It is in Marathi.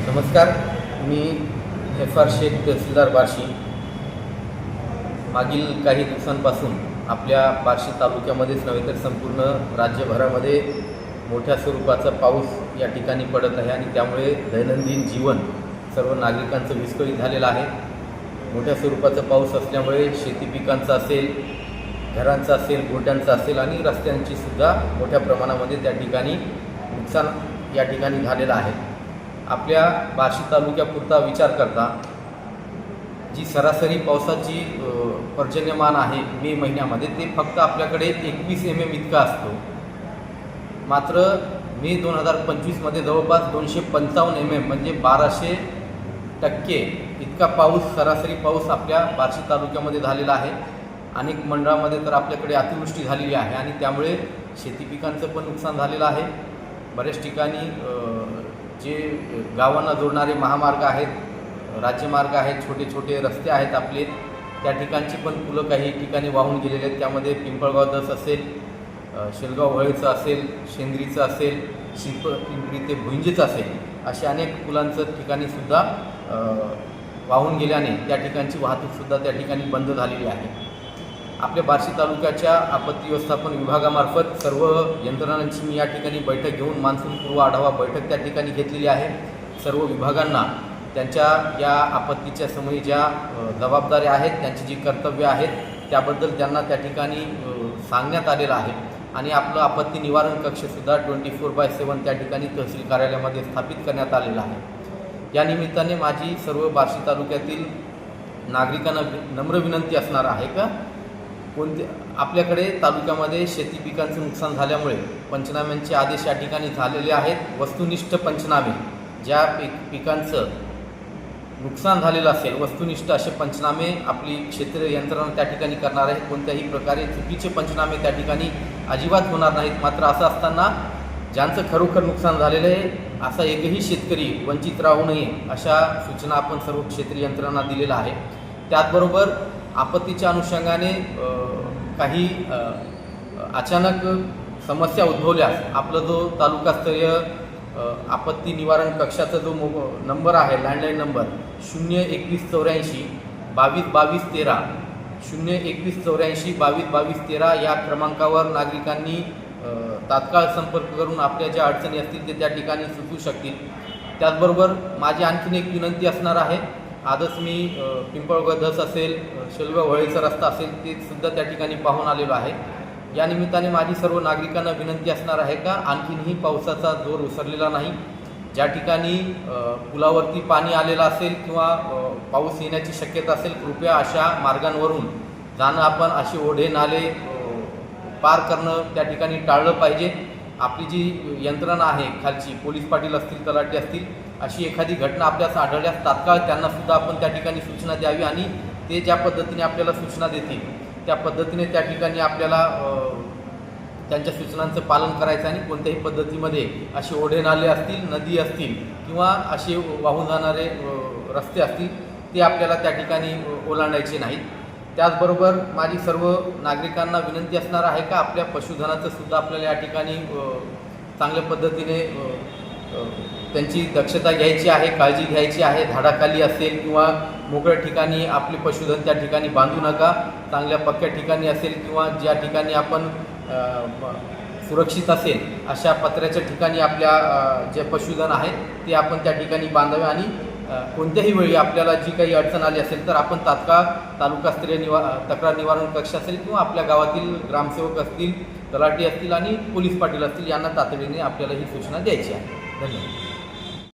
नमस्कार मी एफ आर शेख तहसीलदार बार्शी. मागील काही दिवसांपासून आपल्या बार्शी तालुक्यामध्येच नव्हे तर संपूर्ण राज्यभरामध्ये मोठ्या स्वरूपाचा पाऊस या ठिकाणी पडत आहे आणि त्यामुळे दैनंदिन जीवन सर्व नागरिकांचं विस्कळीत झालेलं आहे. मोठ्या स्वरूपाचा पाऊस असल्यामुळे शेती पिकांचा असेल घरांचा असेल गोट्यांचा असेल आणि रस्त्यांची सुद्धा मोठ्या प्रमाणामध्ये त्या ठिकाणी नुकसान या ठिकाणी झालेलं आहे. आपल्या बार्शी तालुक्यापुरता विचार करता जी सरासरी पावसाची पर्जन्यमान आहे मे महिन्यामध्ये ते फक्त आपल्याकडे एकवीस एम एम इतका असतो. मात्र मे दोन हजार पंचवीसमध्ये जवळपास दोनशे पंचावन्न एम एम म्हणजे बाराशे टक्के इतका पाऊस सरासरी पाऊस आपल्या बार्शी तालुक्यामध्ये झालेला आहे. अनेक मंडळामध्ये तर आपल्याकडे अतिवृष्टी झालेली आहे आणि त्यामुळे शेती पिकांचं पण नुकसान झालेलं आहे. बऱ्याच ठिकाणी जे गावांना जोडणारे महामार्ग आहेत राज्यमार्ग आहेत छोटे छोटे रस्ते आहेत आपले त्या ठिकाणची पण पुलं काही ठिकाणी वाहून गेलेले आहेत. त्यामध्ये पिंपळगाव दस असेल शेलगाव वळीचं असेल शेंद्रीचं असेल शिल्प पिंपरी ते भुंजीचं असेल असे अनेक पुलांचं ठिकाणीसुद्धा वाहून गेल्याने त्या ठिकाणची वाहतूकसुद्धा त्या ठिकाणी बंद झालेली आहे. आपल्या बार्शी तालुक्याच्या आपत्ती व्यवस्थापन विभागामार्फत सर्व यंत्रणांची मी या ठिकाणी बैठक घेऊन मान्सूनपूर्व आढावा बैठक त्या ठिकाणी घेतलेली आहे. सर्व विभागांना त्यांच्या या आपत्तीच्या समयी ज्या जबाबदाऱ्या आहेत त्यांची जी कर्तव्य आहेत त्याबद्दल त्यांना त्या ठिकाणी सांगण्यात आलेलं आहे. आणि आपलं आपत्ती निवारण कक्षसुद्धा ट्वेंटी फोर बाय सेवन त्या ठिकाणी तहसील कार्यालयामध्ये स्थापित करण्यात आलेलं आहे. या निमित्ताने माझी सर्व बार्शी तालुक्यातील नागरिकांना वि- नम्र विनंती असणार आहे का? कोणते आपल्याकडे तालुक्यामध्ये शेती पिकांचं नुकसान झाल्यामुळे पंचनाम्यांचे आदेश या ठिकाणी झालेले आहेत. वस्तुनिष्ठ पंचनामे ज्या पिक पिकांचं नुकसान झालेलं असेल वस्तुनिष्ठ असे पंचनामे आपली क्षेत्रीय यंत्रणा त्या ठिकाणी करणार आहे. कोणत्याही प्रकारे चुकीचे पंचनामे त्या ठिकाणी अजिबात होणार नाहीत. मात्र असं असताना ज्यांचं खरोखर नुकसान झालेलं आहे असा एकही शेतकरी वंचित राहू नये अशा सूचना आपण सर्व क्षेत्रीय यंत्रणा दिलेल्या आहे त्याचबरोबर आपत्तीच्या अनुषंगाने काही अचानक समस्या उद्भवल्यास आपला जो तालुकास्तरीय आपत्ती निवारण कक्षाचा जो मो नंबर आहे लँडलाईन नंबर शून्य एकवीस चौऱ्याऐंशी बावीस बावीस तेरा शून्य एकवीस चौऱ्याऐंशी बावीस बावीस तेरा या क्रमांकावर नागरिकांनी तात्काळ संपर्क करून आपल्या ज्या अडचणी असतील ते त्या ठिकाणी सुचू शकतील. त्याचबरोबर माझी आणखीन एक विनंती असणार आहे आजच मी पिंपळगड पिंपळगाव धस असेल अ, शेलगाव वळीचा रस्ता असेल ते सुद्धा त्या ठिकाणी पाहून आलेलो आहे. या निमित्ताने माझी सर्व नागरिकांना विनंती असणार आहे का? आणखीनही पावसाचा जोर उसरलेला नाही. ज्या ठिकाणी पुलावरती पाणी आलेलं असेल किंवा पाऊस येण्याची शक्यता असेल कृपया अशा मार्गांवरून जाणं आपण असे ओढे नाले पार करणं त्या ठिकाणी टाळलं पाहिजे. आपली जी यंत्रणा आहे खालची पोलीस पाटील असतील तलाठी असतील अशी एखादी घटना आपल्यास आढळल्यास तात्काळ त्यांना सुद्धा आपण त्या ठिकाणी सूचना द्यावी आणि ते ज्या पद्धतीने आपल्याला सूचना देतील त्या पद्धतीने त्या ठिकाणी आपल्याला त्यांच्या सूचनांचं पालन करायचं आणि कोणत्याही पद्धतीमध्ये असे ओढे नाले असतील नदी असतील किंवा असे वाहून जाणारे रस्ते असतील ते आपल्याला त्या ठिकाणी ओलांडायचे नाहीत. त्याचबरोबर माझी सर्व नागरिकांना विनंती असणार आहे का आपल्या पशुधनाचं सुद्धा आपल्याला या ठिकाणी चांगल्या पद्धतीने त्यांची दक्षता घ्यायची आहे काळजी घ्यायची आहे झाडाखाली असेल किंवा मोकळ्या ठिकाणी आपले पशुधन त्या ठिकाणी बांधू नका चांगल्या पक्क्या ठिकाणी असेल किंवा ज्या ठिकाणी आपण सुरक्षित असेल अशा पत्र्याच्या ठिकाणी आपल्या जे पशुधन आहेत ते आपण त्या ठिकाणी बांधावे आणि कोणत्याही वेळी आपल्याला जी काही अडचण आली असेल तर आपण तात्काळ तालुकास्तरीय निवा तक्रार निवारण कक्ष असेल किंवा आपल्या गावातील ग्रामसेवक असतील तलाठी असतील आणि पोलीस पाटील असतील यांना तातडीने आपल्याला ही सूचना द्यायची आहे. धन्यवाद.